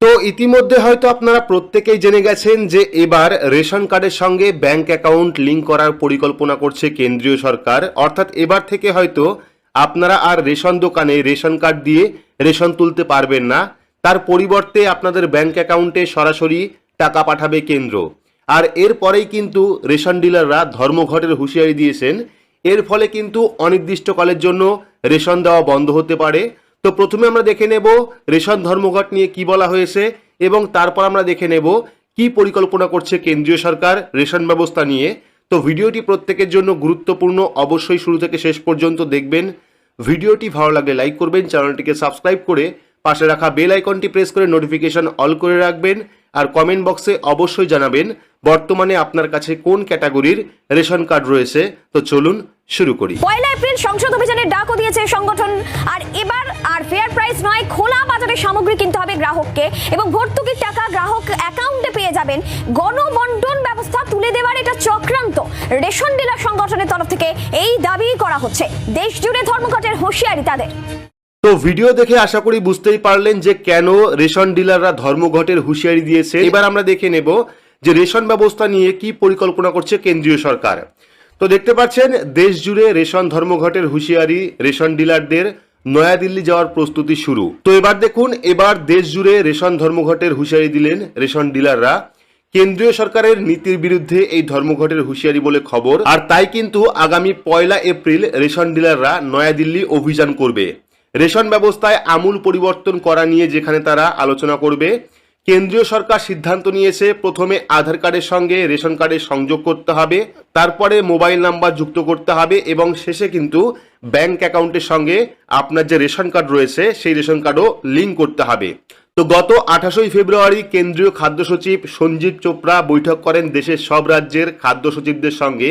তো ইতিমধ্যে হয়তো আপনারা প্রত্যেকেই জেনে গেছেন যে এবার রেশন কার্ডের সঙ্গে ব্যাংক অ্যাকাউন্ট লিঙ্ক করার পরিকল্পনা করছে কেন্দ্রীয় সরকার। অর্থাৎ এবার থেকে হয়তো আপনারা আর রেশন দোকানে রেশন কার্ড দিয়ে রেশন তুলতে পারবেন না। তার পরিবর্তে আপনাদের ব্যাংক অ্যাকাউন্টে সরাসরি টাকা পাঠাবে কেন্দ্র। আর এরপরেই কিন্তু রেশন ডিলাররা ধর্মঘটের হুঁশিয়ারি দিয়েছেন। এর ফলে কিন্তু অনির্দিষ্টকালের জন্য রেশন দেওয়া বন্ধ হতে পারে। তো প্রথমে আমরা দেখে নেব রেশন ধর্মঘট নিয়ে কি বলা হয়েছে এবং তারপর আমরা দেখে নেব কি পরিকল্পনা করছে কেন্দ্রীয় সরকার রেশন ব্যবস্থা নিয়ে। তো ভিডিওটি প্রত্যেকের জন্য গুরুত্বপূর্ণ, অবশ্যই শুরু থেকে শেষ পর্যন্ত দেখবেন। ভিডিওটি ভালো লাগলে লাইক করবেন, চ্যানেলটিকে সাবস্ক্রাইব করে পাশে রাখা বেল আইকনটি প্রেস করে নোটিফিকেশন অল করে রাখবেন আর কমেন্ট বক্সে অবশ্যই জানাবেন বর্তমানে আপনার কাছে কোন ক্যাটাগরির রেশন কার্ড রয়েছে। তো চলুন শুরু করি। পয়লা এপ্রিল সংসদ অভিযানের ডাকও দিয়েছে সংগঠন। আর এবার নয় খোলা বাজারে সামগ্রী কিনতে হবে গ্রাহককে এবং ভর্তুকির টাকা গ্রাহক অ্যাকাউন্টে পেয়ে যাবেন। গণবন্টন ব্যবস্থা তুলে দেওয়ার এটা চক্রান্ত। রেশন ডিলার সংগঠনের তরফ থেকে এই দাবি করা হচ্ছে। দেশ জুড়ে ধর্মঘটের হুঁশিয়ারি তাদের। তো ভিডিও দেখে আশা করি বুঝতেই পারলেন যে কেন রেশন ডিলাররা ধর্মঘটের হুঁশিয়ারি দিয়েছে। এবার আমরা দেখে নেব যে রেশন ব্যবস্থা নিয়ে কি পরিকল্পনা করছে কেন্দ্রীয় সরকার। তো দেখতে পাচ্ছেন দেশ জুড়ে রেশন ধর্মঘটের হুঁশিয়ারি রেশন ডিলারদের নয়াদিল্লি যাওয়ার প্রস্তুতি শুরু। তো এবার দেখুন, এবার দেশ জুড়ে রেশন ধর্মঘটের হুঁশিয়ারি দিলেন রেশন ডিলাররা। কেন্দ্রীয় সরকারের নীতির বিরুদ্ধে এই ধর্মঘটের হুঁশিয়ারি বলে খবর। আর তাই কিন্তু আগামী পয়লা এপ্রিল রেশন ডিলাররা নয়াদিল্লি অভিযান করবে। রেশন ব্যবস্থায় আমূল পরিবর্তন করা নিয়ে যেখানে তারা আলোচনা করবে, কেন্দ্রীয় সরকার সিদ্ধান্ত নিয়েছে প্রথমে আধার কার্ডের সঙ্গে রেশন কার্ডের সংযোগ করতে হবে, তারপরে মোবাইল নাম্বার যুক্ত করতে হবে এবং শেষে কিন্তু ব্যাংক অ্যাকাউন্টের সঙ্গে আপনার যে রেশন কার্ড রয়েছে, সেই রেশন কার্ডও লিঙ্ক করতে হবে। তো গত আঠাশোই ফেব্রুয়ারি কেন্দ্রীয় খাদ্য সচিব সঞ্জীব চোপড়া বৈঠক করেন দেশের সব রাজ্যের খাদ্য সচিবদের সঙ্গে।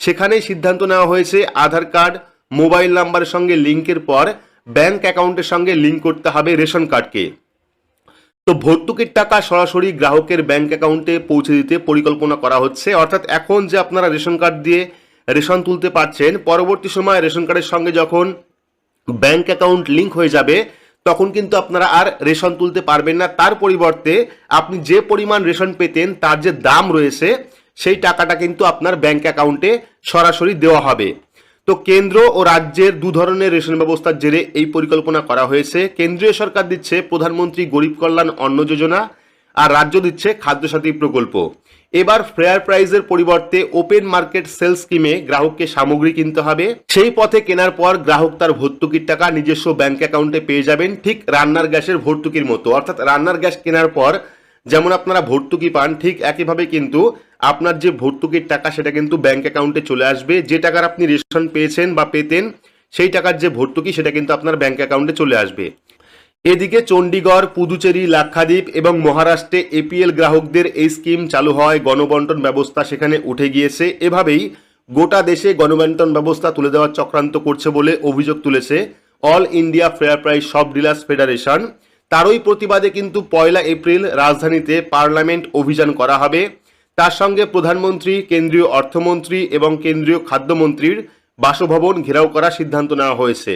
সেখানেই সিদ্ধান্ত নেওয়া হয়েছে, আধার কার্ড, মোবাইল নাম্বারের সঙ্গে লিঙ্কের পর ব্যাংক অ্যাকাউন্টের সঙ্গে লিঙ্ক করতে হবে রেশন কার্ডকে। তো ভর্তুকির টাকা সরাসরি গ্রাহকের ব্যাংক অ্যাকাউন্টে পৌঁছে দিতে পরিকল্পনা করা হচ্ছে। অর্থাৎ এখন যে আপনারা রেশন কার্ড দিয়ে রেশন তুলতে পারছেন। পরবর্তী সময় রেশন কার্ডের সঙ্গে যখন ব্যাংক অ্যাকাউন্ট লিঙ্ক হয়ে যাবে, তখন কিন্তু আপনারা আর রেশন তুলতে পারবেন না। তার পরিবর্তে আপনি যে পরিমাণ রেশন পেতেন, তার যে দাম রয়েছে, সেই টাকাটা কিন্তু আপনার ব্যাংক অ্যাকাউন্টে সরাসরি দেওয়া হবে। তো কেন্দ্র ও রাজ্যের দু ধরনের রেশন ব্যবস্থার জেরে এই পরিকল্পনা করা হয়েছে। কেন্দ্রীয় সরকার দিচ্ছে প্রধানমন্ত্রী গরিব কল্যাণ অন্ন যোজনা আর রাজ্য দিচ্ছে খাদ্যসাথী প্রকল্প। এবার ফেয়ার প্রাইজের পরিবর্তে ওপেন মার্কেট সেল স্কিমে গ্রাহককে সামগ্রী কিনতে হবে। সেই পথে কেনার পর গ্রাহক তার ভর্তুকির টাকা নিজস্ব ব্যাংক অ্যাকাউন্টে পেয়ে যাবেন ঠিক রান্নার গ্যাসের ভর্তুকির মতো। অর্থাৎ রান্নার গ্যাস কেনার পর যেমন আপনারা ভর্তুকি পান, ঠিক একইভাবে কিন্তু আপনার যে ভর্তুকির টাকা সেটা কিন্তু ব্যাংক অ্যাকাউন্টে চলে আসবে। যে টাকার আপনি রেশন পেয়েছেন বা পেতেন, সেই টাকার যে ভর্তুকি সেটা কিন্তু আপনার ব্যাংক অ্যাকাউন্টে চলে আসবে। এদিকে চণ্ডীগড়, পুদুচেরি, লাক্ষাদ্বীপ এবং মহারাষ্ট্রে এপিএল গ্রাহকদের এই স্কিম চালু হয়। গণবন্টন ব্যবস্থা সেখানে উঠে গিয়েছে। এভাবেই গোটা দেশে গণবন্টন ব্যবস্থা তুলে দেওয়ার চক্রান্ত করছে বলে অভিযোগ তুলেছে all India fair price shop dealers federation. তারই প্রতিবাদে কিন্তু পয়লা এপ্রিল রাজধানীতে পার্লামেন্ট অভিযান করা হবে। তার সঙ্গে প্রধানমন্ত্রী, কেন্দ্রীয় অর্থমন্ত্রী এবং কেন্দ্রীয় খাদ্যমন্ত্রীর বাসভবন ঘেরাও করার সিদ্ধান্ত নেওয়া হয়েছে।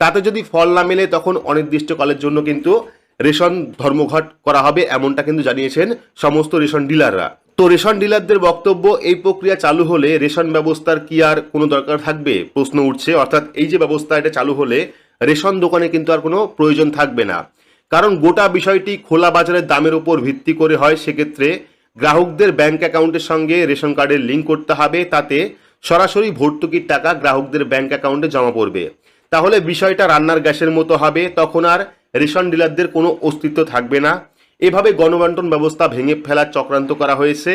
তাতে যদি ফল না মেলে তখন অনির্দিষ্টকালের জন্য কিন্তু রেশন ধর্মঘট করা হবে এমনটা কিন্তু জানিয়েছেন সমস্ত রেশন ডিলাররা। তো রেশন ডিলারদের বক্তব্য, এই প্রক্রিয়া চালু হলে রেশন ব্যবস্থার কি আর কোনো দরকার থাকবে? প্রশ্ন উঠছে। অর্থাৎ এই যে ব্যবস্থা এটা চালু হলে রেশন দোকানে কিন্তু আর কোনো প্রয়োজন থাকবে না। কারণ গোটা বিষয়টি খোলা বাজারের দামের উপর ভিত্তি করে হয়। সেক্ষেত্রে গ্রাহকদের ব্যাংক অ্যাকাউন্টের সঙ্গে রেশন কার্ডের লিঙ্ক করতে হবে। তাতে সরাসরি ভর্তুকির টাকা গ্রাহকদের ব্যাংক অ্যাকাউন্টে জমা পড়বে। তাহলে বিষয়টা রান্নার গ্যাসের মতো হবে, তখন আর রেশন ডিলারদের কোনো অস্তিত্ব থাকবে না। এভাবে গণবন্টন ব্যবস্থা ভেঙে ফেলার চক্রান্ত করা হয়েছে।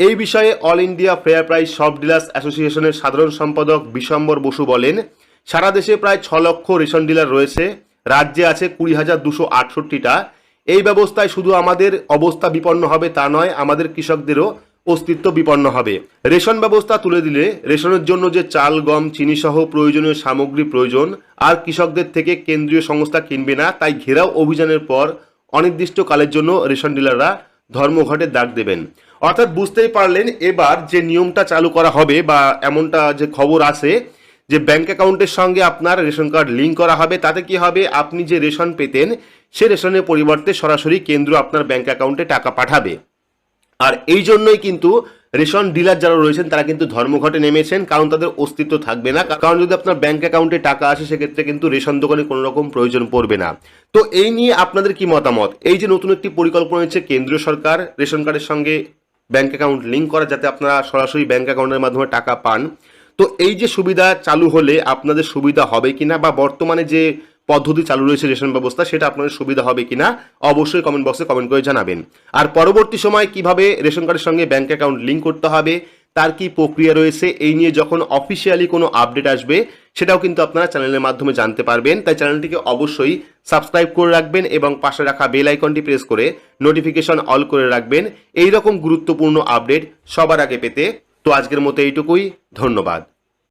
এই বিষয়ে all India fair price shop dealers অ্যাসোসিয়েশনের সাধারণ সম্পাদক বিশ্বম্বর বসু বলেন, সারা দেশে প্রায় ছ লক্ষ রেশন ডিলার রয়েছে, রাজ্যে আছে কুড়ি হাজার দুশো আটষট্টিটা। এই ব্যবস্থায় শুধু আমাদের অবস্থা বিপন্ন হবে তা নয়, আমাদের কৃষকদেরও অস্তিত্ব বিপন্ন হবে। রেশন ব্যবস্থা তুলে দিলে রেশনের জন্য যে চাল, গম চিনি সহ প্রয়োজনীয় সামগ্রী প্রয়োজন, আর কৃষকদের থেকে কেন্দ্রীয় সংস্থা কিনবে না, তাই ঘেরাও অভিযানের পর অনির্দিষ্টকালের জন্য রেশন ডিলাররা ধর্মঘটে ডাক দেবেন। অর্থাৎ বুঝতেই পারলেন এবার যে নিয়মটা চালু করা হবে বা এমনটা যে খবর আছে, যে ব্যাংক অ্যাকাউন্টের সঙ্গে আপনার রেশন কার্ড লিঙ্ক করা হবে, তাতে কি হবে? আপনি যে রেশন পেতেন, সে রেশনের পরিবর্তে সরাসরি কেন্দ্র আপনার ব্যাংক অ্যাকাউন্টে টাকা পাঠাবে। আর এই জন্যই কিন্তু রেশন ডিলার যারা রয়েছেন, তারা কিন্তু ধর্মঘটে নেমেছেন, কারণ তাদের অস্তিত্ব থাকবে না। কারণ যদি আপনার ব্যাংক অ্যাকাউন্টে টাকা আসে, সেক্ষেত্রে কিন্তু রেশন দোকানে কোনো রকম প্রয়োজন পড়বে না। তো এই নিয়ে আপনাদের কি মতামত? এই যে নতুন একটি পরিকল্পনা হয়েছে কেন্দ্রীয় সরকার, রেশন কার্ডের সঙ্গে ব্যাংক অ্যাকাউন্ট লিঙ্ক করা যাতে আপনারা সরাসরি ব্যাংক অ্যাকাউন্টের মাধ্যমে টাকা পান। তো এই যে সুবিধা চালু হলে আপনাদের সুবিধা হবে কিনা বা বর্তমানে যে পদ্ধতি চালু রয়েছে রেশন ব্যবস্থা, সেটা আপনাদের সুবিধা হবে কিনা অবশ্যই কমেন্ট বক্সে কমেন্ট করে জানাবেন। আর পরবর্তী সময় কীভাবে রেশন কার্ডের সঙ্গে ব্যাংক অ্যাকাউন্ট লিঙ্ক করতে হবে, তার কি প্রক্রিয়া রয়েছে, এই নিয়ে যখন অফিসিয়ালি কোনো আপডেট আসবে, সেটাও কিন্তু আপনারা চ্যানেলের মাধ্যমে জানতে পারবেন। তাই চ্যানেলটিকে অবশ্যই সাবস্ক্রাইব করে রাখবেন এবং পাশে রাখা বেল আইকনটি প্রেস করে নোটিফিকেশন অল করে রাখবেন। এই রকম গুরুত্বপূর্ণ আপডেট সবার আগে পেতে। তো আজকের মতো এইটুকুই, ধন্যবাদ।